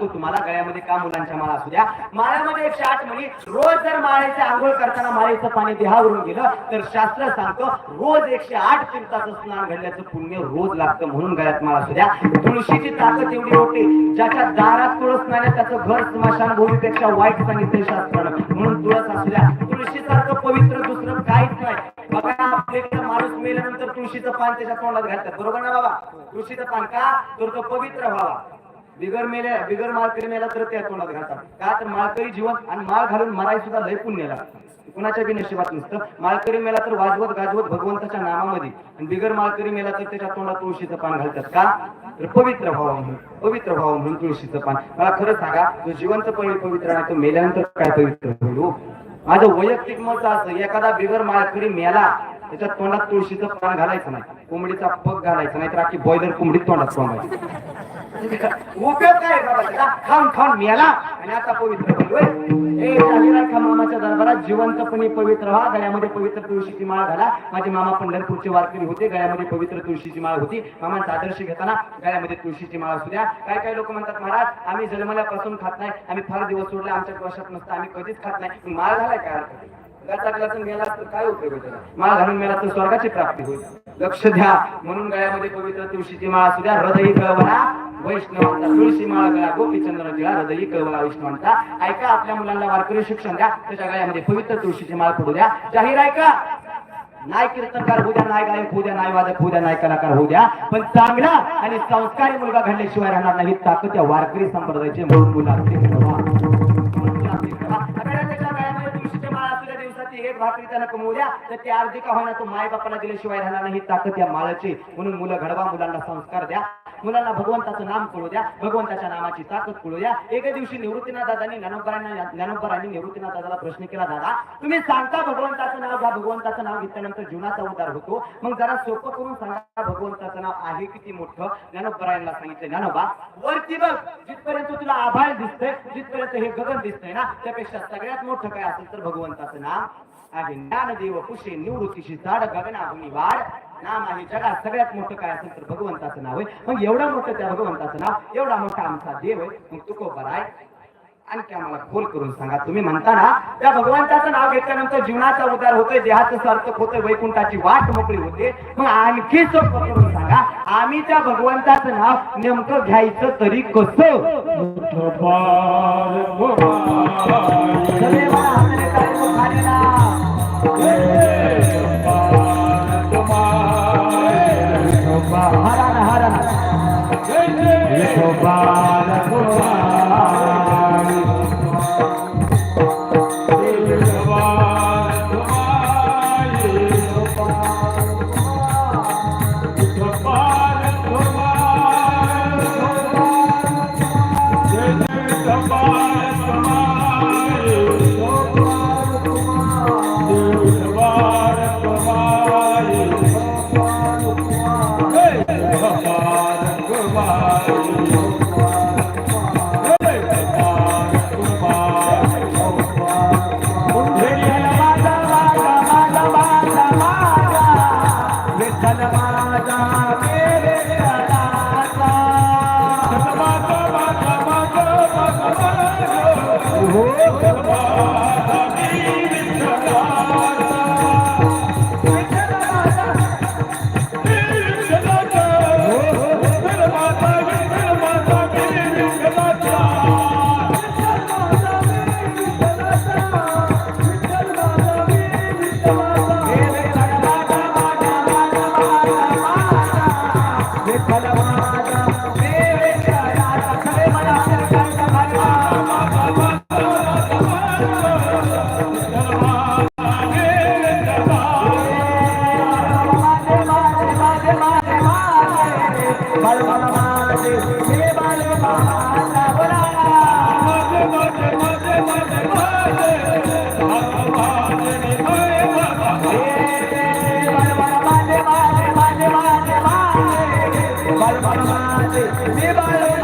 सांगतो तुम्हाला गळ्यामध्ये का मुलांच्या माळा असू द्या? माळ्यामध्ये एकशे आठ म्हणी रोज जर माळ्याचे आंघोळ करताना माळेचं पाणी देहावरून गेलं तर शास्त्र सांगतो रोज एकशे आठ तीर्थाचं स्नान घडल्याचं पुण्य रोज लागतं म्हणून गळ्यात माळा असू द्या. तुळशीची ताकद एवढी होती ज्याच्या दारात तुळस नाही त्याचं घर स्मशान भूमीपेक्षा वाईट सांगितलं शास्त्रानं. म्हणून तुळस असू द्या. तुळशीसारखं पवित्र दुसरं काहीच नाही. बघा आपल्याकडे माणूस मेल्यानंतर तुळशीचं पान त्याच्या तोंडात घालतात. बरोबर ना बाबा? तुळशीचं पान का? तर तो पवित्र व्हावा. बिगर मेल्या बिगर माळकरी मेला तर त्या तोंडात घालतात का तर माळकरी जीवन आणि माळ घालून मराय सुद्धा लय पुण्य लागतं कुणाच्या बी नशिबात नसतं. माळकरी मेला तर वाजवत गाजवत भगवंताच्या नामामध्ये. आणि बिगर माळकरी मेला तर त्याच्या तोंडात तुळशीचं पान घालतात. का? तर पवित्र भाव म्हणून पवित्र भाव म्हणून तुळशीचं पान. मला खरं सांगा तो जिवंत पहिले पवित्र नाही तो मेल्यानंतर काय पवित्र होईल हो? माझं वैयक्तिक मत असं एखादा बिगर माळकरी मेला त्याच्या तोंडात तुळशीचं पान घालायचं नाही. कोंबडीचा पग घालायचा नाही तर आखी बॉयलर कोंबडी तोंडात सोडायची. उपयोग काय बाबा खाऊन खाऊन मेला. आणि आता पवित्र ए जाहिरात मामाच्या दरबारात जिवंतपणे पवित्र व्हा. गळ्यामध्ये पवित्र तुळशीची माळ घाला. माझे मामा पंढरपूरचे वारकरी होते. गळ्यामध्ये पवित्र तुळशीची माळ होती. मामांचा आदर्श घेताना गळ्यामध्ये तुळशीची माळ असू द्या. काय काय लोक म्हणतात महाराज आम्ही जन्मल्यापासून खात नाही. आम्ही फार दिवस सोडले. आमच्या वर्षात नसतं. आम्ही कधीच खात नाही. माळ घालाय काय अर्थ? मेला तर काय उपयोग होईल माळ घालून मेला तर स्वर्गाची प्राप्ती होईल. लक्ष द्या. म्हणून गळ्यामध्ये पवित्र तुळशीची माळ असू द्या. हृदय कळवला वैष्णवांचा तुळशी माळ गोपीचंद्र तिळा हृदयी कळवला वैष्णवांचा. ऐका आपल्या मुलांना वारकरी शिक्षण द्या. त्याच्या गळ्यामध्ये पवित्र तुळशीची माळ पडू द्या. जाहीर ऐका नाही कीर्तनकार होऊ द्या नाही गायक होऊ द्या नाही वादक होऊ द्या नाही कलाकार होऊ द्या. पण चांगला आणि संस्कारी मुलगा घडल्याशिवाय राहणार नाही. ताकद त्या वारकरी संप्रदायाचे म्हणून मुलांचे ते अर्धी होईना तो माय बापाला दिल्याशिवाय राहणार नाही. ताकद या माळाची म्हणून मुलं घडवा मुलांना संस्कार द्या. मुलांना भगवंताचं नाम कळू द्या भगवंताच्या नामाची ताकद कळू द्या. एका दिवशी निवृत्तीनाथ दादानी ज्ञानोबरांना ज्ञानोबरांनी निवृत्तीनाथ दादाला प्रश्न केला दादा तुम्ही सांगता भगवंताचं नाव घ्या भगवंताचं नाव घेतल्यानंतर जीवनाचा उद्धार होतो. मग जरा सोपं करून सांगा भगवंताचं नाव आहे किती मोठं? ज्ञानोबरायांना सांगितलं ज्ञानोबा वरती बघ जिथपर्यंत तुला आभाळ दिसतंय जिथपर्यंत हे गगन दिसतंय ना त्यापेक्षा सगळ्यात मोठं काय असेल तर भगवंताचं नाव आहे ज्ञानदेव कुशे निवृत्तीशी झाड गगनाभूमी वाढ. नाम आहे जगात सगळ्यात मोठं काय असेल तर भगवंताचं नाव आहे. मग एवढं मोठं त्या भगवंताचं नाव एवढा मोठा आमचा देव आहे. मग तुको बराय आणखी आम्हाला खोल करून सांगा. तुम्ही म्हणता ना त्या भगवंताचं नाव घेतल्यानंतर जीवनाचा उद्धार होतोय देहाचं सार्थक होतंय वैकुंठाची वाट मोकळी होते. मग आणखी सोपं करून सांगा आम्ही त्या भगवंताचं नाव नेमकं घ्यायचं तरी कसं? Jehovah. रा महाराज देवालय